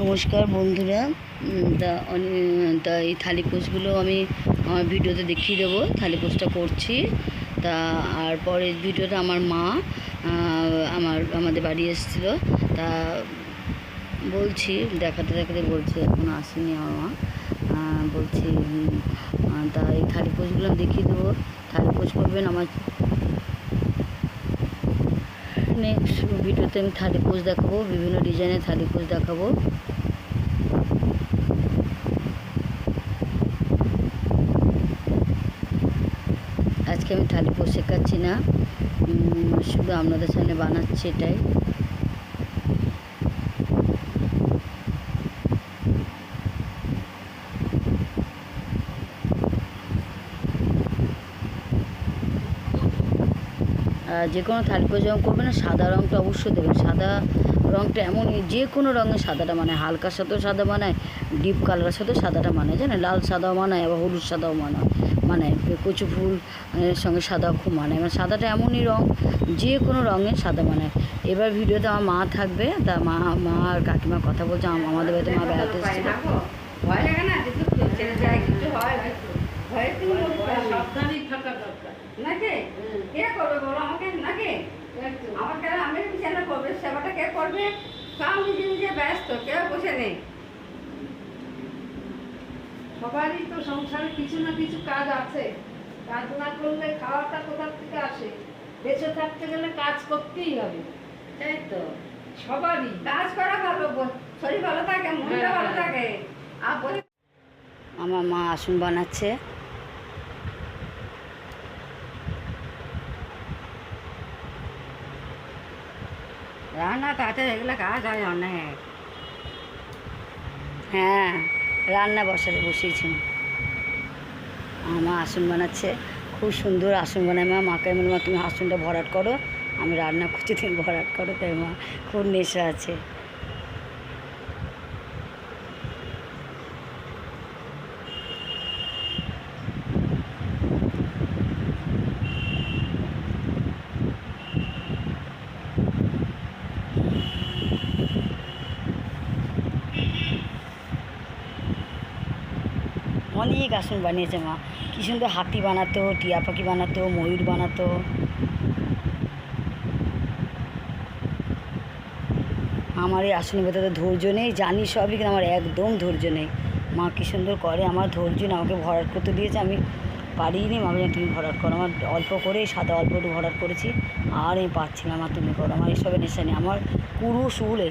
নমস্কার বন্ধুরা। তা তা এই থালি পোস্টগুলো আমি, আমার ভিডিওতে দেখিয়ে দেবো, থালি পোস্টটা করছি। তা আর পরের ভিডিওতে আমার মা আমার, আমাদের বাড়ি এসেছিল। তা বলছি, দেখাতে দেখাতে বলছি, এখন আসেনি আমার মা। বলছি তা এই থালি পোস্টগুলো আমি দেখিয়ে দেবো। থালি পোস্ট করবেন আমার নেক্সট ভিডিওতে আমি থালি পোস্ট দেখাবো, বিভিন্ন ডিজাইনের থালি দেখাবো। আজকে আমি থালি শেখাচ্ছি না। শুধু আপনাদের সামনে বানাচ্ছি এটাই। যে কোনো থালি পোস্ট যখন করবেন না সাদা রঙটা অবশ্যই দেবেন। সাদা রঙটা এমনই যে কোনো রঙের সাদাটা মানে হালকার সাথেও সাদা মানায় ডিপ কালারের সাথেও সাদাটা মানায় জানেন লাল সাদাও মানায় আবার হলুদ সাদাও মানায় মানে কচু ফুল এর সঙ্গে সাদা খুব মানায় মানে সাদাটা এমনই রঙ যে কোনো রঙের সাদা মানায় এবার ভিডিওতে আমার মা থাকবে তা মা মা আর কাকিমা কথা বলছে আমাদের বাড়িতে মা বেড়াতে এসেছিল। ভয় লাগে না? কিছু ছেড়ে যায় কিছু হয় ভয়ে তুমি সাবধানেই থাকা দরকার। নাকি। কে করবে বলো? আমাকে নাকি? আমার কেন? আমি বিছানা করবে সেবাটা কে করবে? সব নিজে নিজে ব্যস্ত কেউ বসে নেই? সবারই তো সংসারে কিছু না কিছু কাজ আছে। কাজ না করলে খাওয়াটা কোথা থেকে আসে? বেঁচে থাকতে গেলে কাজ করতেই হবে। সেই তো সবারই। কাজ করা ভালো শরীর ভালো থাকে মনটা হ্যাঁ, ভালো হ্যাঁ। থাকে। আর আমার মা আসন বানাচ্ছে। রান্না তাতে এগুলো কাজ হয় অনেক। হ্যাঁ রান্না বসাতে বসিয়েছি। আমার আসন বানাচ্ছে, খুব সুন্দর আসন বানায় মা। মাকে বলে মা, তুমি আসনটা ভরাট করো, আমি রান্না করছি, তুমি ভরাট করো। তাই মা খুব নেশা আছে। অনেক আসন বানিয়েছে মা। কী সুন্দর হাতি বানাতো টিয়া পাখি বানাতো ময়ূর বানাতো। আমার এই আসনের ভেতরে ধৈর্য নেই জানি সবই কিন্তু আমার একদম ধৈর্য নেই। মা কী সুন্দর করে আমার ধৈর্য না আমাকে ভরাট করতে দিয়েছে আমি পারিনি। মা বলছে, তুমি ভরাট করো। আমার অল্প করেই সাদা অল্প একটু ভরাট করেছি। আর আমি পাচ্ছি না মা তুমি করো। আমার এসবের নেশা নেই। আমার কুরু শুলে